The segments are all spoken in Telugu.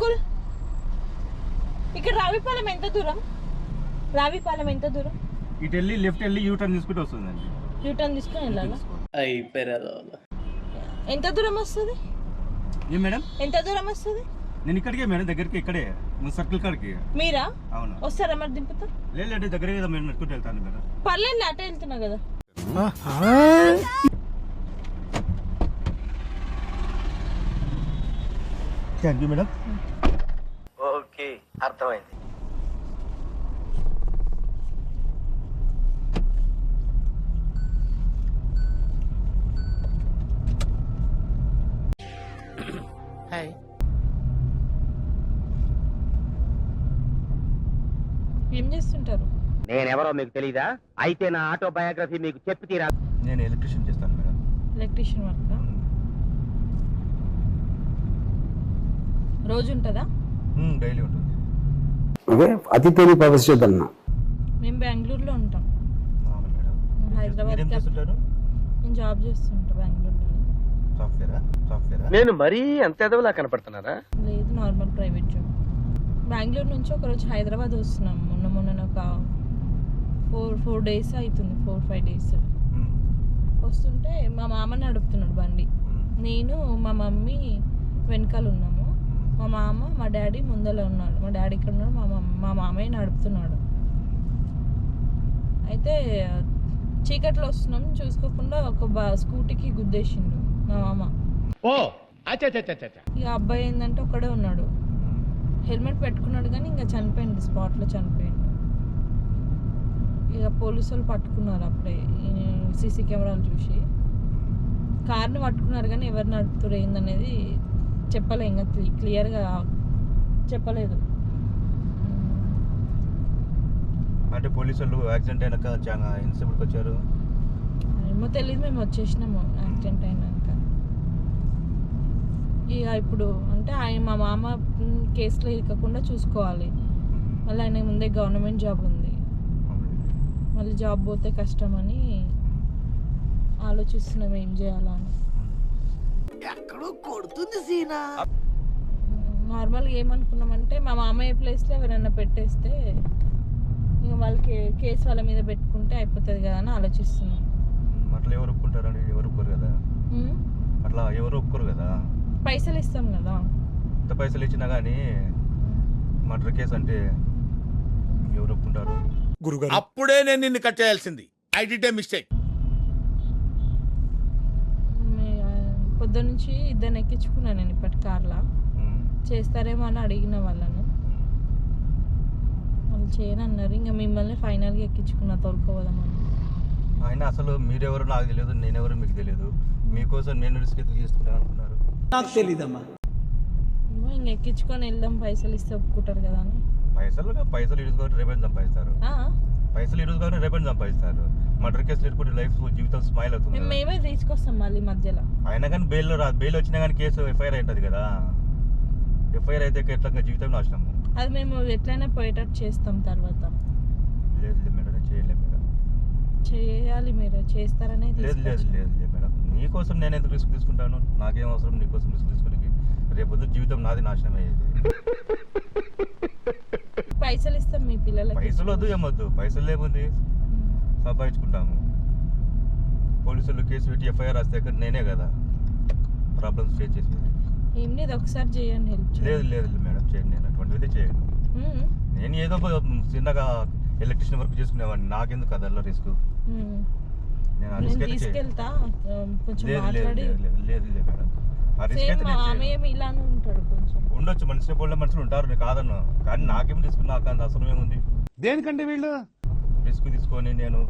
అంకుల్? ఇక్కడ రావిపాలెం ఎంత దూరం? రావిపాలెం ఎంత దూరం? ఇటు వెళ్ళి లెఫ్ట్ వెళ్ళి యూ టర్న్ తీసుకుంటే వస్తుందండి. యూటర్న్ తీసుకొని వెళ్ళాలా? అయిపోయారు ఎంత దూరం వస్తుంది? ఏం మేడం? ఎంత దూరం వస్తుంది? నేను ఇక్కడికే మేడం దగ్గరికి ఇక్కడే మన సర్కిల్ కాడికి. మీరా? అవును. వస్తారా మరి దింపుతా? లేదు దగ్గరే కదా మేము నడుచుకుంటూ వెళ్తాను మేడం. పర్లేదు అటే వెళ్తున్నా కదా. Thank you madam. అర్థమైంది. ఏం చేస్తుంటారు? నేనెవరో మీకు తెలీదా? అయితే నా ఆటోబయోగ్రఫీ మీకు చెప్పి తీరా నేను ఎలక్ట్రిషియన్ చేస్తాను మేడం. Electrician work? రోజు ఉంటుందా? డైలీ ఉంటుంది. ఓకే? అతి తేలి ప్రదర్శిద్దన్న మేము బెంగళూరులో ఉంటాం. హైదరాబాద్ నేను జాబ్ చేస్తుంటా బెంగళూరులో. నేను మరీ అంత ఎదవలా కనపడుతున్నారా? లేదు నార్మల్ ప్రైవేట్ జాబ్. బెంగళూరు నుంచి ఒకరోజు హైదరాబాద్ వస్తున్నాం. మొన్న మొన్న ఒక ఫోర్ ఫోర్ డేస్ అవుతుంది ఫోర్ ఫైవ్ డేస్. వస్తుంటే మా మామ నడుపుతున్నాడు బండి. నేను మా మమ్మీ వెనకాల ఉన్నాము. మా మామ మా డాడీ ముందర ఉన్నాడు మా డాడీ ఇక్కడ ఉన్నాడు మా మా మామయ్య నడుపుతున్నాడు. అయితే చీకట్లో వస్తున్నాం చూసుకోకుండా ఒక బా స్కూటీకి గుద్దేసిండు మా మామ. ఇక అబ్బాయి ఏంటంటే ఒక్కడే ఉన్నాడు. హెల్మెట్ పెట్టుకున్నాడు కానీ ఇంకా చనిపోయింది స్పాట్లో చనిపోయిండు. ఇక పోలీసు వాళ్ళు పట్టుకున్నారు అప్పుడే సీసీ కెమెరాలు చూసి. కార్ని పట్టుకున్నారు కానీ ఎవరు నడుపుతారు ఏందనేది చెప్పలే ఇంకా క్లి- క్లియర్గా చెప్పలేదు. అంటే పోలీసు వాళ్ళు యాక్సిడెంట్ అయినాక చాలా ఇన్సిడెంట్కి వచ్చారు. ఏమో తెలియదు మేము వచ్చేసినాము యాక్సిడెంట్ అయినాక. ఇక ఇప్పుడు అంటే ఆయన మా మామ కేసులో ఇరకకుండా చూసుకోవాలి. మళ్ళీ ఆయన ముందే గవర్నమెంట్ జాబ్ ఉంది. మళ్ళీ జాబ్ పోతే కష్టమని ఆలోచిస్తున్నాం ఏం చేయాలా అని నార్మల్గా ఏమనుకున్నామంటే మా మామయ్య ప్లేస్లో ఎవరైనా పెట్టేస్తే ఇక వాళ్ళకి కేసు వాళ్ళ మీద పెట్టుకుంటే అయిపోతుంది కదా అని ఆలోచిస్తున్నాం. అట్లా ఎవరు ఒప్పుకుంటారండి ఎవరు ఒప్పుకోరు కదా? అట్లా ఎవరు ఒప్పుకోరు కదా? పైసలు ఇస్తాం కదా. ఎంత పైసలు ఇచ్చినా కానీ మర్డర్ కేసు అంటే ఎవరు ఒప్పుకుంటారు? అప్పుడే నేను నిన్ను కట్ చేయాల్సింది. ఐ డిడ్ ఏ మిస్టేక్ మీ- ఆ, పొద్దున్నుంచి ఇద్దరిని ఎక్కించుకున్నాను నేను ఇప్పటి కార్లా. చేస్తారేమో అని అడిగిన వాళ్ళను. వాళ్ళు చేయనన్నారు. ఇంకా మిమ్మల్ని ఫైనల్గా ఎక్కించుకున్నా తోలుకోవదామని ఆయన అసలు మీరెవరు నాకు తెలియదు నేనెవరు మీకు తెలియదు. మీకోసం నేను రిస్క్ ఎందుకు తీసుకుంటాను అనుకున్నారు? ఏమో ఇంక ఎక్కించుకొని వెళ్దాం పైసలు ఇస్తే ఒప్పుకుంటారు కదా అని. పైసలు పైసలు రేపని సంపాదిస్తారు ఆ, పైసలు ఇరుచుకొని రేపని సంపాదిస్తారు. మర్డర్ కేసులు ఇరుకుంటే లైఫ్ జీవితం స్మైల్ అవుతుంది మేము తీసుకొస్తాం మళ్ళీ మధ్యలో. అయినా కానీ బెయిల్ రా బెయిల్ వచ్చినా కానీ కేసు ఎఫ్ఐఆర్ అవుతుంది కదా. ఎఫ్ఐఆర్ అయితే ఎట్లా జీవితం నాశనం? అది మేము ఎట్లయినా పోయేటట్టు చేస్తాం తర్వాత. లేదు లేదు మేడం చేయలేదు మేడం. చేయాలి మీరు చేస్తారనే లేదు లేదు. లేదు లేదు మేడం. నీకోసం నేను ఎందుకు రిస్క్ తీసుకుంటాను? నాకేం అవసరం నీకోసం రిస్క్ తీసుకోనికి? రేపు పొద్దున్న జీవితం నాది నాశనం అయ్యేది. పైసలు ఇస్తాం మీ పిల్లలకి. పైసలు వద్దు ఏమొద్దు. పైసలు లేముంది సంపాదించుకుంటాము. పోలీసులు కేసు పెట్టి ఎఫ్ఐఆర్ రాస్తే అక్కడ నేనే కదా. ప్రాబ్లమ్స్ ఫేస్ చేసేది. ఏం లేదు ఒకసారి చేయండి హెల్ప్ లేదు లేదు మేడం చేయండి నేను అటువంటిది చేయను. నేను ఏదో చిన్నగా ఎలక్ట్రిషియన్ వర్క్ చేసుకునేవాడిని. నాకెందుకు అదల్లా రిస్క్? నేను తీసుకెళ్తా కొంచెం మాట్లాడి. లేదు లేదు మేడం. ఆ రిస్క్ సేమ్ అయితే మా నేను చేయను. మామయ్య ఇలానే ఉంటాడు కొంచెం. ఉండొచ్చు మనిషి పోలే మనుషులు ఉంటారు నేను కాదన్ను. కానీ నాకేం రిస్క్? నాకు అంత అవసరం ఏముంది? దేనికంటే వీళ్ళు? రిస్క్ తీసుకొని నేను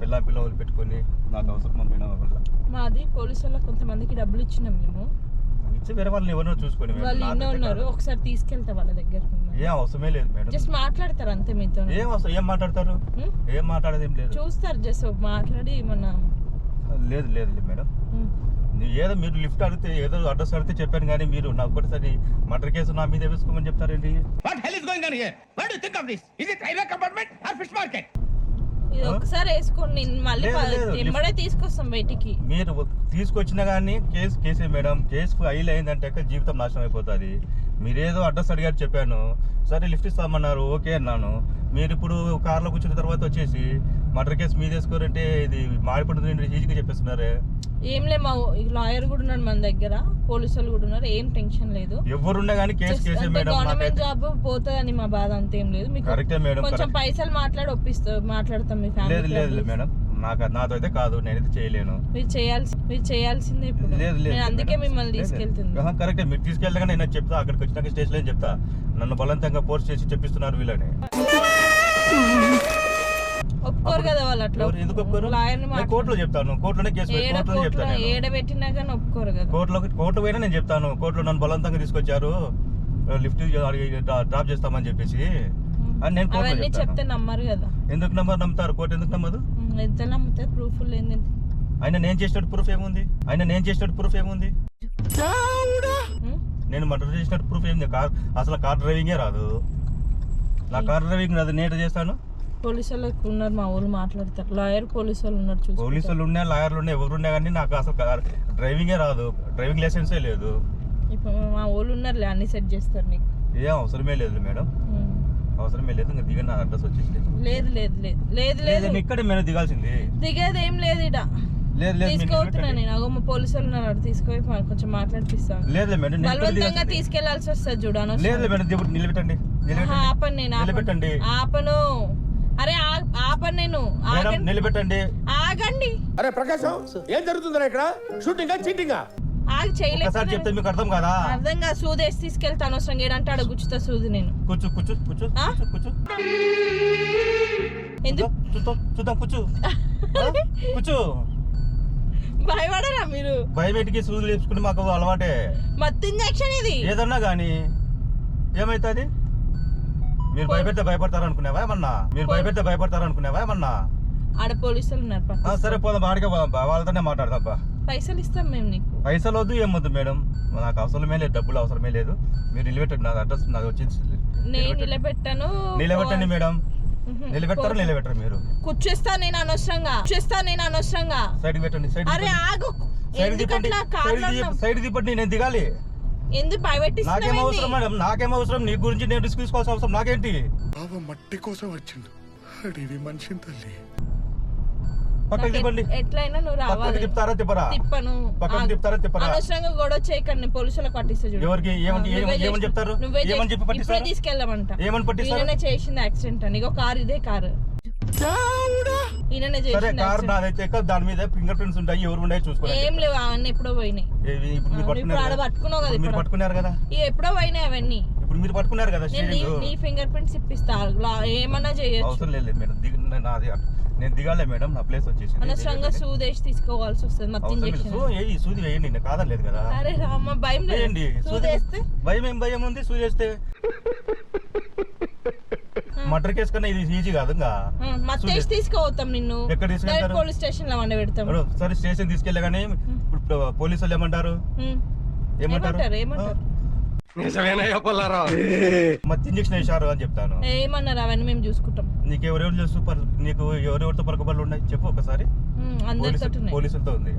పిల్ల పిల్ల వదిలి పెట్టుకొని నాకు అవసరం మేడం వల్ల. మాది పోలీసు వాళ్ళకి కొంతమందికి డబ్బులు ఇచ్చినాం మేము. ఇచ్చి వేరే వాళ్ళని ఎవరినో చూసుకొని. వాళ్ళు ఉన్నారు. ఒకసారి తీసుకెళ్తా వాళ్ళ దగ్గరికి ఏం అవసరమే లేదు మేడం. జస్ట్ మాట్లాడతారు అంతే మీతో. ఏం అవసరం? ఏం మాట్లాడతారు? ఏం మాట్లాడేది లేదు. చూస్తారు జస్ట్ మాట్లాడి మన లేదు లేదు లేదు మేడం. ఏదో మీరు లిఫ్ట్ అడిగితే ఏదో అడ్రస్ అడిగితే చెప్పాను కానీ మీరు నా ఒకటిసారి మర్డర్ కేసు నా మీద వేసుకోమని చెప్తారేంటి what hell is going on here what do think of this is it railway compartment or fish market ఇది? ఒకసారి వేసుకోండి. మళ్ళీ తీసుకొస్తాం బయటికి. మీరు తీసుకొచ్చినా కానీ కేసు కేసే మేడం. కేసు ఫైల్ అయిందంటే జీవితం నాశనం అయిపోతుంది. మీరేదో అడ్రస్ అడిగారు చెప్పాను. సరే లిఫ్ట్ ఇస్తామన్నారు. ఓకే అన్నాను. మీరు ఇప్పుడు కార్లో కూర్చున్న తర్వాత వచ్చేసి మర్డర్ కేసు మీద వేసుకోరంటే ఇది మారిపడుతుంది ఈజీగా చెప్పేస్తున్నారే. ఏం లే మా లాయర్ కూడా ఉన్నాడు మన దగ్గర పోలీసులు కూడా ఉన్నారు ఏం టెన్షన్ లేదు. ఎవరున్నా కానీ కేసు మేడం గవర్నమెంట్ జాబ్ పోతుందని మా బాధ అంతేం లేదు. మీకు కరెక్టే మేడం కొంచెం. పైసలు మాట్లాడి ఒప్పిస్తా మాట్లాడతాం మీ ఫ్యామిలీ లేదు లేదు మేడం నాకు నాతో అయితే కాదు నేనైతే చేయలేను. మీరు చేయాల్సి మీరు చేయాల్సిందే ఇప్పుడు. లేదు లేదు నేను అందుకే. మిమ్మల్ని. తీసుకెళ్తుంది. కరెక్టే మీరు తీసుకెళ్ళగా నేను చెప్తా అక్కడికి వచ్చినాక స్టేషన్లో చెప్తా. నన్ను బలవంతంగా ఫోర్స్ చేసి చెప్పిస్తున్నారు వీళ్ళని. ఒప్పుకోరు కదా వాళ్ళు అట్లా ఎందుకు ఒప్పుకోరు? కోర్టులో చెప్తాను. కోర్టులోనే కేసు కోర్టులో చెప్తాను. ఏడ పెట్టినా కానీ ఒప్పుకోరు కదా. కోర్టులో కోర్టు పోయినా నేను చెప్తాను. కోర్టులో నన్ను బలవంతంగా తీసుకొచ్చారు. లిఫ్ట్ డ్రాప్ చేస్తామని చెప్పేసి. అని నేను కోర్టులో చెప్తే నమ్మరు కదా. ఎందుకు నమ్మరు? నమ్ముతారు. కోర్టు ఎందుకు నమ్మదు? ఎంత నమ్మితే ప్రూఫ్ లేని ఆయన నేను చేసినట్టు ప్రూఫ్ ఏముంది? ఆయన నేను చేసినట్టు ప్రూఫ్ ఏముంది? నేను మర్డర్ చేసినట్టు ప్రూఫ్ ఏంది కార్ అసలు కార్ డ్రైవింగే రాదు. నా కార్ డ్రైవింగ్ రాదు. నేను చేస్తాను? పోలీసు వాళ్ళు ఉన్నారు మా ఊళ్ళు మాట్లాడతారు. లాయర్ పోలీసు వాళ్ళు ఉన్నారు చూసి పోలీసులు ఉన్నా లాయర్లు ఉన్నా ఎవరు ఉన్నా కానీ నాకు అసలు డ్రైవింగే రాదు. డ్రైవింగ్ లైసెన్సే లేదు. ఇప్పుడు మా ఊళ్ళు ఉన్నారులే అన్ని సెట్ చేస్తారు నీకు ఏం అవసరమే లేదు మేడం. అవసరమే లేదు ఇంకా దిగని నా అడ్రస్ వచ్చేసి లేదు లేదు లేదు లేదు లేదు ఇక్కడే మేము దిగాల్సింది. దిగేది ఏం లేదు ఇట లేదు లేదు. నేను. అగో మా పోలీసు వాళ్ళు తీసుకొని పో- కొంచెం మాట్లాడిపిస్తాను లేదు మేడం బలవంతంగా. తీసుకెళ్ళాల్సి వస్తుంది చూడాను లేదు మేడం నిలబెట్టండి. నిలబెట్టండి. ఆపను నేను. నిలబెట్టండి. ఆపను. అరే ఆ- ఆపను నేను. మేడం ఆగండి. నిలబెట్టండి. ఆగండి. అరే ప్రకాశం ఏం జరుగుతుందిరా ఇక్కడ? షూటింగా చీటింగా ఆగి ఒకసారి చెప్తే చేయలేదు మీకు అర్థం కాదా? అర్థం కాదు. సూదేసి తీసుకెళ్తాను అవసరం ఏడంటే ఆడ గుచ్చుతా సూది నేను. కూర్చో కూర్చో కూర్చో ఆ? కూర్చో, ఎందుకు చూద్దాం చూద్దాం కూర్చో. భయపడరా మీరు? భయపెట్టికి సూదులు వేసుకుని మాకు అలవాటే. మత్తు ఇంజక్షన్ ఇది. ఏదన్నా కానీ ఏమైతుంది? మీరు భయపెడితే భయపడతారు అనుకునేవా ఏమన్నా? మీరు భయపెడితే భయపడతారు అనుకునేవా ఏమన్నా? ఆడ పోలీసులు ఉన్నారు సరే పోదాం బాడిగా పోదాం వాళ్ళతోనే మాట్లాడదాం పైసలు ఇస్తాం మేము నీకు. పైసలు వద్దు ఏమొద్దు మేడం? నాకు అవసరమే లేదు డబ్బులు అవసరమే లేదు. మీరు నిలబెట్టండి నా అడ్రస్ నాకు వచ్చింది. నేను నిలబెట్టాను నిలబెట్టండి మేడం. ఉహు. నిలబెడతారు నిలబెట్టరు మీరు? కూర్చేస్తా నేను అనవసరంగా కూర్చేస్తా నేను అనవసరంగా. సైడ్ పెట్టండి సైడ్ అరే ఆగు. సైడ్ అట్లా సైడ్ తిప్పండి నేను దిగాలి. ఎందుకు నాకేం అవసరం మేడం? నాకేం అవసరం? నీ గురించి నేను రిస్క్ తీసుకోవాల్సిన అవసరం నాకేంటి? బావ మట్టి కోసం వచ్చిండు. అడివి మనిషిని తల్లి. పక్కకి తిప్పండి. ఎట్లయినా నువ్వు పక్కకి రావాలి. తిప్పుతారా తిప్పరా? తిప్పను. పక్కకి. తిప్పుతారా తిప్పరా? అనవసరంగా గొడవ చేయకండి పోలీసులకు పట్టిస్తా చూడు. ఎవరికి? ఏమని చెప్తారు? చెప్పి పట్టిస్తారు? తీసుకెళ్ళమంట పట్టిస్తారు? చేసింది యాక్సిడెంట్ అని. ఇగో కార్ ఇదే కారు. ఈయననే సరే చేసింది కార్ accident. నాదైతే ఎక్కడ దాని మీద ఫింగర్ ప్రింట్స్ ఉంటాయి ఎవరు ఉన్నాయి చూసుకోండి ఏం లేవు అవన్నీ ఎప్పుడో పోయినాయి. ఏవి ఇప్పుడు మీరు ఆడ కదా? పట్టుకున్నావు కదా ఇప్పుడు మీరు ఇప్పుడు. పట్టుకున్నారు కదా. ఇవి ఎప్పుడో పోయినాయి అవన్నీ. ఇప్పుడు మీరు పట్టుకున్నారు కదా నేను నీ- స్టీరింగ్ నీ ఫింగర్ ప్రింట్స్ ఇప్పిస్తా. లా- ఏమన్నా చేయొచ్చు. అవసరం లేదు మేడం. దిగ నాది నేను దిగాలే మేడం నా ప్లేస్ వచ్చేసి అనవసరంగా సూదేసి తీసుకోవాల్సి వస్తుంది మత్తు అవసరం లేదు. ఇంజక్షన్. సో ఏ ఈ సూది వేయండి నేను కాదలేదు కదా. అరే రామ్మ భయం వేయండి. లేదు సూది సూదేస్తే భయం ఏం భయం ఉంది? సూది వేస్తే? మర్డర్ కేసు కన్నా ఇది ఈజీ కాదు ఇంకా. మత్తేసి తీసుకోవద్దాం నిన్ను. ఎక్కడ తీసుకెళ్తారు? పోలీస్ స్టేషన్లో వండ పెడతాం ఇప్పుడు సరే స్టేషన్ తీసుకెళ్ళగానే ఇప్పుడు పోలీసు వాళ్ళు ఏమంటారు. ఏమంటారు? ఏమంటారు? మత్తు ఇంజక్షన్ వేశారు అని చెప్తాను. ఏమన్నారు? అవన్నీ మేము చూసుకుంటాం. నీకు ఎవరెవరు తెలుసు పర్- నీకు ఎవరెవరితో పలకబడులు ఉన్నాయి? చెప్పు ఒకసారి. పోలీసులతో ఉంది.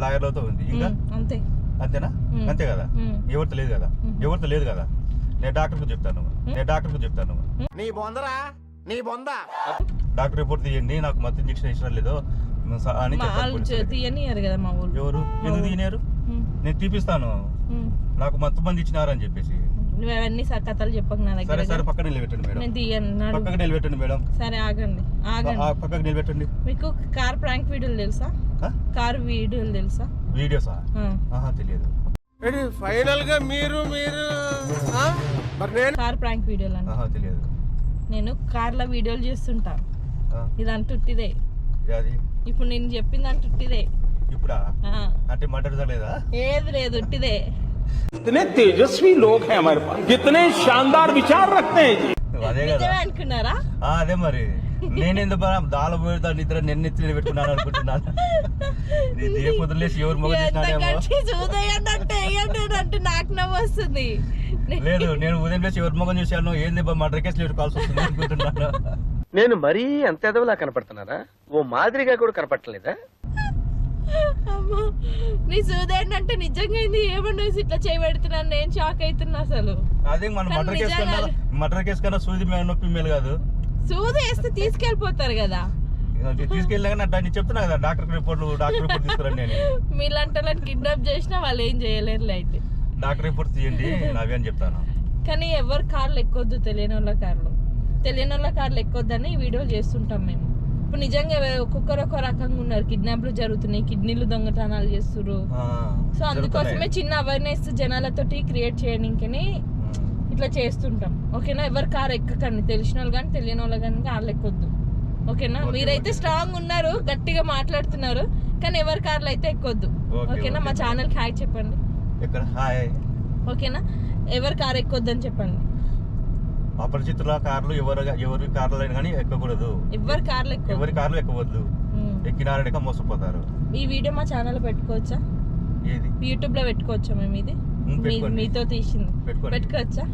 లాయర్లతో ఉంది ఇంకా? అంతే. అంతేనా. అంతే కదా. ఎవరితో లేదు కదా. ఎవరితో లేదు కదా? నేను డాక్టర్కు చెప్తాను. నేను డాక్టర్కు చెప్తాను. నీ బొందరా? నీ బొంద? డాక్టర్ రిపోర్ట్ తీయండి నాకు మత్తు ఇంజక్షన్ ఇష్టం లేదు అని. తీయనియరు కదా మా ఊళ్ళు. ఎవరు? ఎందుకు ఉమ్, నేను తీపిస్తాను. నాకు మత్తు మంది ఇచ్చినారు అని చెప్పేసి. నువ్వు అవన్నీ స- కథలు చెప్పకు నా సరే దగ్గర సరే పక్కన నిలబెట్టండి మేడం. నేను తీయన్నాడు పక్కకు నిలబెట్టండి మేడం. సరే ఆగండి ఆగండి. ఆ, పక్కకు నిలబెట్టండి. మీకు కార్ ప్రాంక్ వీడియోలు తెలుసా? కార్ వీడియోలు తెలుసా? వీడియోసా. ఆహా తెలియదు. ఫైనల్గా మీరు మీరు నేను కార్ ప్రాంక్ వీడియోలు అని నేను వీడియోలు చేస్తుంటా. ఇది అంటుట్టిదే ఇప్పుడు నేను చెప్పింది అంటుట్టిదే ఇప్పుడా? ఏది ఇతనే తేజస్వి శాన్దార్ అదే కదా. అదే మరి. నేను ఎందుకు దాల నిద్ర నిన్న నిద్ర అనుకుంటున్నాను. రేపు ఎవరు మొగ చూదయ్యండి అంటే అంటే నాకు నవ్వు వస్తుంది లేదు నేను ఉదయం లేచి ఎవరి మొగం చూశాను ఏంది బా మర్డర్ కేసు లేటు కాల్సి వస్తుంది అనుకుంటున్నాను. నేను మరీ అంత ఎదవలా కనపడుతున్నారా ఓ మాదిరిగా కూడా కనపడలేదా అమ్మా నీ సూది ఏంటంటే నిజంగా ఇది ఏమన్నా ఇట్లా చేయబెడుతున్నాను నేను షాక్ అవుతున్నా అసలు. అదే మన మటర్ కేసు కన్నా మటర్ కేసు కన్నా సూది నొప్పి మేలు కాదు. సూది వేస్తే తీసుకెళ్ళిపోతారు కదా. తీసుకెళ్ళాక నా నేను చెప్తున్నా కదా డాక్టర్ రిపోర్ట్లు డాక్టర్ రిపోర్ట్ తీసుకురండి అని. మీలాంటి కిడ్నాప్ చేసినా వాళ్ళు ఏం చేయలేరు అయితే. డాక్టర్ రిపోర్ట్ తీయండి నావే అని చెప్తాను. కానీ ఎవరు కార్లు ఎక్కొద్దు తెలియని వాళ్ళ కార్లు. తెలియని వాళ్ళ కార్లు ఎక్కొద్దని ఈ వీడియోలు చేస్తుంటాం మేము. ఇప్పుడు నిజంగా ఒక్కొక్కరు ఒక రకంగా ఉన్నారు. కిడ్నాప్లు జరుగుతున్నాయి కిడ్నీలు దొంగతనాలు చేస్తున్నారు సో అందుకోసమే. చిన్న అవేర్నెస్ జనాలతోటి క్రియేట్ చేయడానికని ఇట్లా చేస్తుంటాం. ఓకేనా? ఎవరు కార్ ఎక్కకండి. తెలిసిన వాళ్ళు కానీ తెలియని వాళ్ళు కానీ కార్లు ఎక్కొద్దు. ఓకేనా? ఓకే, మీరైతే. స్ట్రాంగ్ ఉన్నారు గట్టిగా మాట్లాడుతున్నారు కానీ ఎవరి కార్లు అయితే ఎక్కొద్దు. ఓకే, ఓకేనా? మా ఓకే. ఛానల్కి హాయ్ చెప్పండి. ఇక్కడ హాయ్. ఓకేనా? ఎవరి కార్ ఎక్కొద్దని చెప్పండి. అపరిచితుల కార్లు ఎవరు ఎవరి కార్లు అయినా కానీ ఎక్కకూడదు. ఎవరి కార్లు ఎక్కొద్దు ఎవరి కార్లు ఎక్కవద్దు. ఎక్కినారనిక మోసపోతారు. ఈ వీడియో మా ఛానల్ పెట్టుకోవచ్చా? ఏది? యూట్యూబ్లో పెట్టుకోవచ్చా మేము ఇది. మీతో తీసింది. పెట్టుకోవచ్చా.